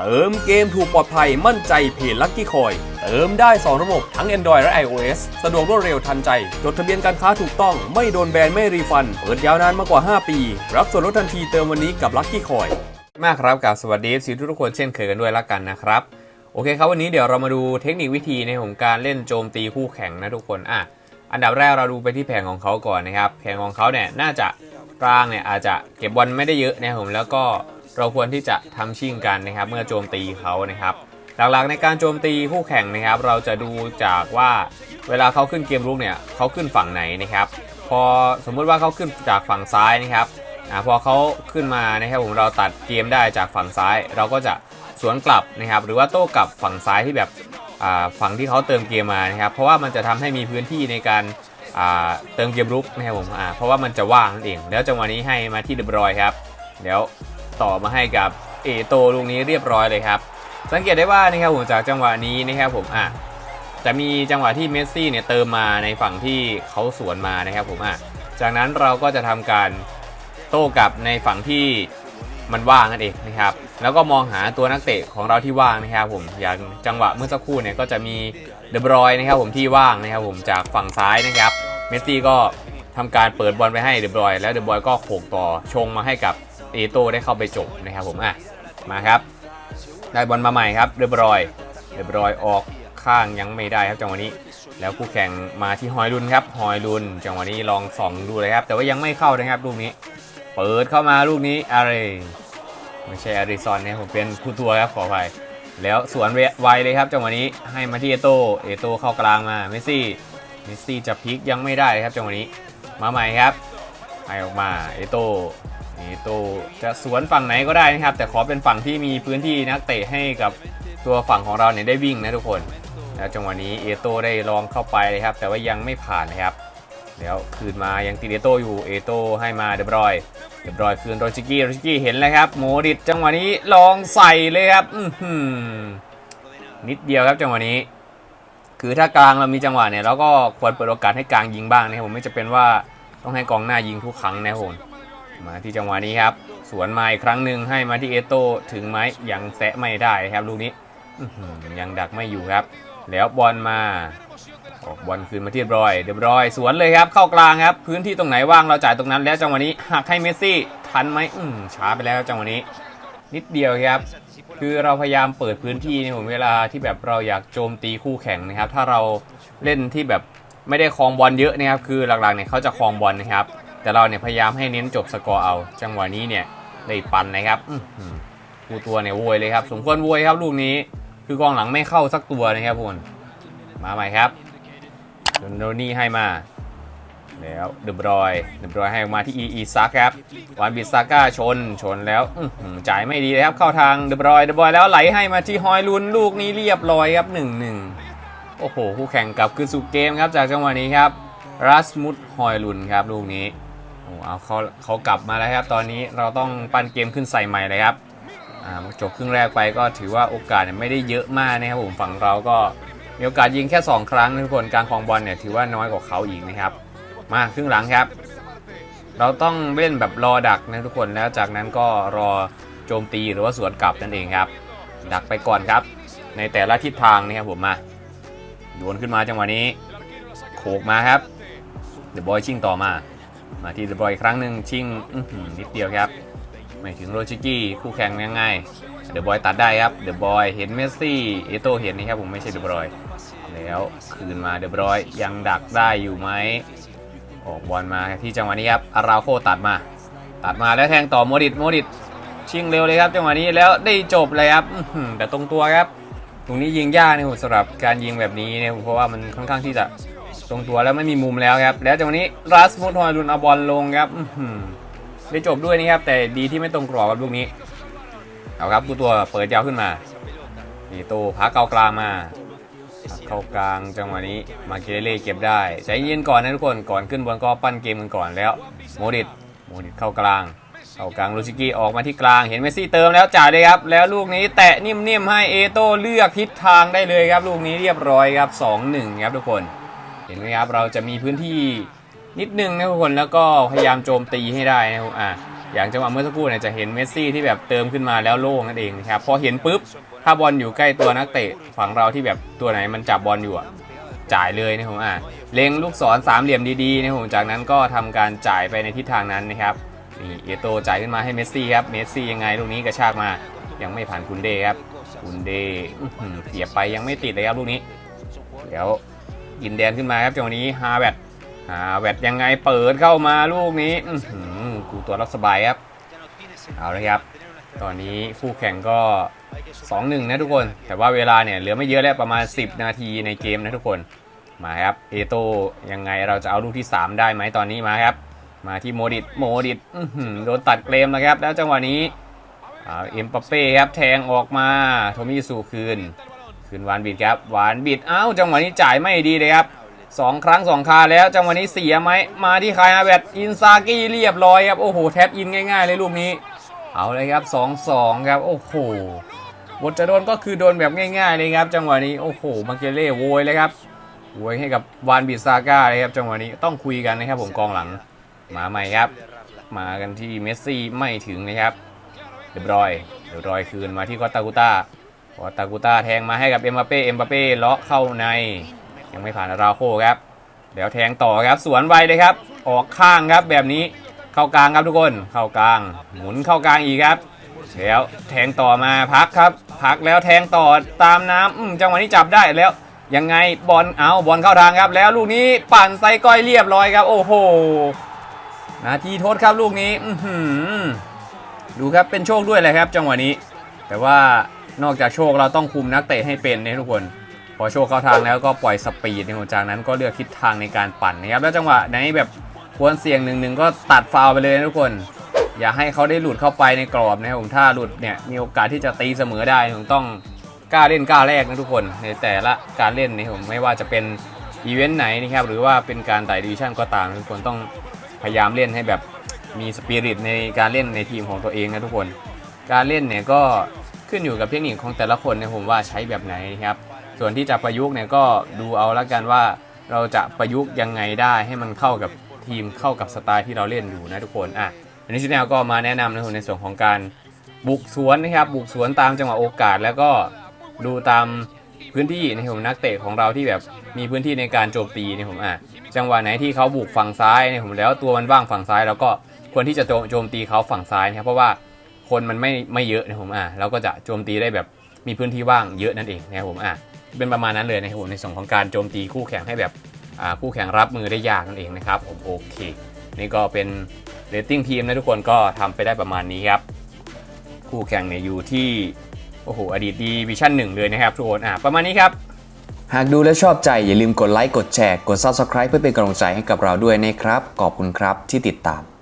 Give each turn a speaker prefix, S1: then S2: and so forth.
S1: เติมเกมถูกปลอดภัยมั่นใจเพจลัคกี้คอย เติมได้ 2 ระบบทั้ง Android และ iOS สะดวกรวดเร็วทันใจ จดทะเบียนการค้าถูกต้องไม่โดนแบน ไม่รีฟัน เปิดยาวนานมากกว่า 5 ปี รับส่วนลดทันทีเติมวันนี้กับลัคกี้คอยมากครับกับสวัสดีสิทุกคนเช่นเคยกันด้วยละกันนะครับ โอเคครับวันนี้เดี๋ยวเรามาดูเทคนิควิธีในของการเล่นโจมตีคู่แข่งนะทุกคนอะอันดับแรกเราดูไปที่แผงของเขาก่อนนะครับแผงของเขาเนี่ยน่าจะกลางเนี่ยอาจจะเก็บบอลไม่ได้เยอะนะผมแล้วก็ เราควรที่จะทำชิ่งกันนะครับ เมื่อโจมตีเขานะครับ หลักๆในการโจมตีคู่แข่งนะครับ เราจะดูจากว่าเวลาเขาขึ้นเกมรุกเนี่ยเขาขึ้นฝั่งไหนนะครับ พอสมมุติว่าเขาขึ้นจากฝั่งซ้ายนะครับอพอเขาขึ้นมานะครับผมเราตัดเกมได้จากฝั่งซ้าย เราก็จะสวนกลับนะครับ หรือว่าโต้กลับฝั่งซ้ายที่แบบฝั่งที่เขาเติมเกมมานะครับ เพราะว่ามันจะทำให้มีพื้นที่ในการเติมเกมรุกนะครับผมเพราะว่ามันจะว่างนั่นเอง แล้วจังหวะนี้ให้มาที่เดบรอยครับ เดี๋ยว ต่อมาให้กับเอโตลูกนี้เรียบร้อยเลยครับ สังเกตได้ว่านะครับผมจากจังหวะนี้นะครับผมอะจะมีจังหวะที่เมสซี่เนี่ยเติมมาในฝั่งที่เขาสวนมานะครับผมอะจากนั้นเราก็จะทำการโต้กลับในฝั่งที่มันว่างนั่นเองนะครับ แล้วก็มองหาตัวนักเตะของเราที่ว่างนะครับผม อย่างจังหวะเมื่อสักครู่เนี่ยก็จะมีเดบรอยนะครับผมที่ว่างนะครับผมจากฝั่งซ้ายนะครับ เมสซี่ก็ทำการเปิดบอลไปให้เดบรอยแล้วเดบรอยก็โขกต่อชงมาให้กับ เอโต้ได้เข้าไปจบนะครับผมอะมาครับ ได้บอลมาใหม่ครับเรียบร้อยเรียบร้อยออกข้างยังไม่ได้ครับจังหวะนี้ แล้วคู่แข่งมาที่ฮอยลุนครับฮอยลุนจังหวะนี้ลองส่องดูเลยครับ แต่ว่ายังไม่เข้านะครับลูกนี้ เปิดเข้ามาลูกนี้อะไรไม่ใช่อาริซอนนะผมเป็นคูตัวครับขออภัยแล้วสวนไวเลยครับจังหวะนี้ให้มาที่เอโตเอโตเข้ากลางมาเมสซี่เมสซี่จะพลิกยังไม่ได้ครับจังหวะนี้มาใหม่ครับให้ออกมาเอโต เอโตจะสวนฝั่งไหนก็ได้นะครับ แต่ขอเป็นฝั่งที่มีพื้นที่นักเตะให้กับตัวฝั่งของเราเนี่ยได้วิ่งนะทุกคน แล้วจังหวะนี้เอโตได้ลองเข้าไปเลยครับ แต่ว่ายังไม่ผ่านนะครับแล้วคืนมายังติเอโตอยู่เอโตให้มาเดบรอยเดบรอยคืนโรชิกี้โรชิกี้เห็นแล้วครับโมดิตจังหวะนี้ลองใส่เลยครับอืนิดเดียวครับจังหวะนี้ คือถ้ากลางเรามีจังหวะเนี่ยเราก็ควรเปิดโอกาสให้กลางยิงบ้างนะครับผมไม่จะเป็นว่าต้องให้กองหน้ายิงทุกครั้งนะครับผ มาที่จังหวะนี้ครับ สวนมาอีกครั้งหนึ่งให้มาที่เอโต้ถึงไหมยังแซะไม่ได้ครับลูกนี้ยังดักไม่อยู่ครับ แล้วบอลมาออกบอลคืนมาที่เรียบรอยเรียบรอย สวนเลยครับเข้ากลางครับ พื้นที่ตรงไหนว่างเราจ่ายตรงนั้น แล้วจังหวะนี้หักให้เมสซี่ทันไหมอืมช้าไปแล้วจังหวะนี้ นิดเดียวครับ คือเราพยายามเปิดพื้นที่ในผมเวลาที่แบบเราอยากโจมตีคู่แข่งนะครับ ถ้าเราเล่นที่แบบไม่ได้ครองบอลเยอะนะครับคือหลักๆเนี่ยเขาจะครองบอลนะครับ แต่เราเนี่ยพยายามให้เน้นจบสกอร์เอา จังหวะนี้เนี่ยได้ปันนะครับอื้อหือผู้ตัวเนี่ยโวยเลยครับ สมควรโวยครับลูกนี้ คือกองหลังไม่เข้าสักตัวนะครับพวกคนมาใหม่ครับโดนนี่ให้มาแล้วเดบรอยเดบรอยให้มาที่อีอีซักครับวานบิซาก้าชนชนแล้วอืจ่ายไม่ดีเลยครับเข้าทางเดบรอยเดบรอยแล้วไหลให้มาที่ฮอยลุนลูกนี้เรียบร้อยครับหนึ่งหนึ่งโอ้โหคู่แข่งกลับคืนสู่เกมครับจากจังหวะนี้ครับรัสมุดฮอยลุนครับลูกนี้ โอ้เอาเขาเขากลับมาแล้วครับ ตอนนี้เราต้องปั้นเกมขึ้นใส่ใหม่เลยครับอ่าจบครึ่งแรกไปก็ถือว่าโอกาสเนี่ยไม่ได้เยอะมากนะครับผมฝั่งเราก็มีโอกาสยิงแค่ 2 ครั้งทุกคนการครองบอลเนี่ยถือว่าน้อยกว่าเขาอีกนะครับ มาครึ่งหลังครับ เราต้องเล่นแบบรอดักนะทุกคนแล้วจากนั้นก็รอโจมตีหรือว่าสวนกลับนั่นเองครับ ดักไปก่อนครับ ในแต่ละทิศทางนะครับผมมาโยนขึ้นมาจังหวะนี้ โขกมาครับเดอะบอยชิ่งต่อมา มาที่เดอะบอยอีกครั้งหนึ่งชิงนิดเดียวครับไม่ถึงโรชิกี้คู่แข่งยังไงเดอะบอยตัดได้ครับเดอะบอยเห็นเมสซี่เอโตเห็นนะครับผมไม่ใช่เดอะบอย แล้วคืนมาเดอะบอยยังดักได้อยู่ไหมออกบอลมาที่จังหวะนี้ครับอาราโคตัดมา ตัดมาแล้วแทงต่อโมดิตโมดิตชิงเร็วเลยครับจังหวะนี้แล้วได้จบเลยครับแต่ตรงตัวครับ ตรงนี้ยิงยากนะครับสำหรับการยิงแบบนี้เนะครับเพราะว่ามันค่อนข้างที่จะ ตรงตัวแล้วไม่มีมุมแล้วครับ แล้วจังหวะนี้รัสมุทฮอยลุนเอาบอลลงครับได้จบด้วยนี่ครับ แต่ดีที่ไม่ตรงกรอบกับลูกนี้ เอาครับตัวเปิดยาวขึ้นมาอีโตพักเกากลางมาเข้ากลางจังหวะนี้มาเกเล่เก็บได้ใจเย็นก่อนนะทุกคนก่อนขึ้นบอลก็ปั้นเกมกันก่อนแล้ว โมดิตโมดิตเข้ากลางเข้ากลางลูชิกี้ออกมาที่กลางเห็นเมสซี่เติมแล้วจ่ายเลยครับ แล้วลูกนี้แตะนิ่มๆให้เอโต้เลือกทิศทางได้เลยครับ ลูกนี้เรียบร้อยครับ 2-1 ครับทุกคน เห็นไหมครับเราจะมีพื้นที่นิดนึงนะทุกคนแล้วก็พยายามโจมตีให้ได้นะครับอะอย่างจังหวะเมื่อสักครู่เนี่ยจะเห็นเมสซี่ที่แบบเติมขึ้นมาแล้วโล่งนั่นเองนะครับพอเห็นปุ๊บถ้าบอลอยู่ใกล้ตัวนักเตะฝั่งเราที่แบบตัวไหนมันจับบอลอยู่อะจ่ายเลยนะครับอะเล็งลูกศรสามเหลี่ยมดีๆนะครับจากนั้นก็ทำการจ่ายไปในทิศทางนั้นนะครับนี่เอโตจ่ายขึ้นมาให้เมสซี่ครับเมสซี่ยังไงลูกนี้กระชากมายังไม่ผ่านกุนเดครับกุนเด้เสียไปยังไม่ติดเลยครับลูกนี้เดี๋ยว ยินแดนขึ้นมาครับจังหวะนี้ฮาแวตฮาแวตยังไงเปิดเข้ามาลูกนี้กูตัวรับสบายครับเอาเลยครับ ตอนนี้คู่แข่งก็ 2-1 นะทุกคน แต่ว่าเวลาเนี่ยเหลือไม่เยอะแล้วประมาณ 10 นาทีในเกมนะทุกคนมาครับเอโตยังไงเราจะเอาลูกที่ 3 ได้ไหมตอนนี้มาครับ มาที่โมดิตโมดิตโดนตัดเกรมนะครับ แล้วจังหวะนี้เอ็มปัปเป้ครับแทงออกมาโทมิสูคืน คืนวานบิดครับหวานบิดเอ้าจังหวะนี้จ่ายไม่ดีเลยครับสองครั้งสองคาแล้วจังหวะนี้เสียไหมมาที่คายอาแบตอินซากิเรียบร้อยครับโอ้โหแท็บอินง่าย ๆ เลยลูกนี้ เอาเลยครับ2-2ครับโอ้โหบทจะโดนก็คือโดนแบบง่ายๆเลยครับ จังหวะนี้โอ้โหมาเกเล่โวยเลยครับโวยให้กับวานบิดซาก้าเลยครับ จังหวะนี้ต้องคุยกันนะครับผมกองหลังมาใหม่ครับ มากันที่เมสซี่ไม่ถึงนะครับเรียบรอยเรียบรอยคืนมาที่คอตตากุต้า คอตตากุต้าแทงมาให้กับเอ็มบัปเป้เอ็มบัปเป้เลาะเข้าใน ยังไม่ผ่านราโคครับเดี๋ยวแทงต่อครับสวนไวเลยครับ ออกข้างครับแบบนี้เข้ากลางครับทุกคนเข้ากลาง หมุนเข้ากลางอีกครับแล้วแทงต่อมาพักครับ พักแล้วแทงต่อตามน้ำอืมจังหวะนี้จับได้แล้วยังไงบอลเอาบอลเข้าทางครับ แล้วลูกนี้ปั่นไซก้อยเรียบร้อยครับ โอ้โหนาทีโทษครับลูกนี้ อืดูครับเป็นโชคด้วยแหละครับ จังหวะนี้ แต่ว่า นอกจากโชคเราต้องคุมนักเตะให้เป็นนะทุกคน พอโชคเข้าทางแล้วก็ปล่อยสปีดในหัวจากนั้นก็เลือกทิศทางในการปั่นนะครับแล้วจังหวะไหนแบบควรเสี่ยงหนึ่งหนึ่งก็ตัดฟาวไปเลยนะทุกคน อย่าให้เขาได้หลุดเข้าไปในกรอบนะครับผมถ้าหลุดเนี่ยมีโอกาสที่จะตีเสมอได้ผมต้องกล้าเล่นกล้าแรกนะทุกคนในแต่ละการเล่นนี่ผมไม่ว่าจะเป็นอีเวนต์ไหนนะครับหรือว่าเป็นการไต่ดิวิชั่นก็ตามทุกคนต้องพยายามเล่นให้แบบมีสปิริตในการเล่นในทีมของตัวเองนะทุกคน การเล่นเนี่ยก็ ขึ้นอยู่กับเทคนิคของแต่ละคนเนะผมว่าใช้แบบไหนนะครับ ส่วนที่จะประยุกต์เนี่ยก็ดูเอาละกันว่าเราจะประยุกต์ยังไงได้ให้มันเข้ากับทีมเข้ากับสไตล์ที่เราเล่นอยู่นะทุกคนอะอันนี้ชแนลก็มาแนะนำนะผมในส่วนของการบุกสวนนะครับ บุกสวนตามจังหวะโอกาส แล้วก็ดูตามพื้นที่นผมนักเตะของเราที่แบบมีพื้นที่ในการโจมตีนผมอะจังหวะไหนที่เขาบุกฝั่งซ้ายนผมแล้วตัวมันว่างฝั่งซ้าย แล้วก็ควรที่จะโจมตีเขาฝั่งซ้ายนะครับเพราะว่า คนมันไม่ไม่เยอะนะผมอะเราก็จะโจมตีได้แบบมีพื้นที่ว่างเยอะนั่นเองนะครับผมอะเป็นประมาณนั้นเลยนะครับผมในส่วนของการโจมตีคู่แข่งให้แบบอ่าคู่แข่งรับมือได้ยากนั่นเองนะครับผมโอเค นี่ก็เป็นเรตติ้งทีมนะทุกคนก็ทำไปได้ประมาณนี้ครับ คู่แข่งเนี่ยอยู่ที่โอ้โหอดีตดีวิชั่นหนึ่งเลยนะครับทุกคนอะประมาณนี้ครับ
S2: หากดูแล้วชอบใจอย่าลืมกดไลค์กดแชร์กด Subscribe เพื่อเป็นกำลังใจให้กับเราด้วยนะครับ ขอบคุณครับที่ติดตาม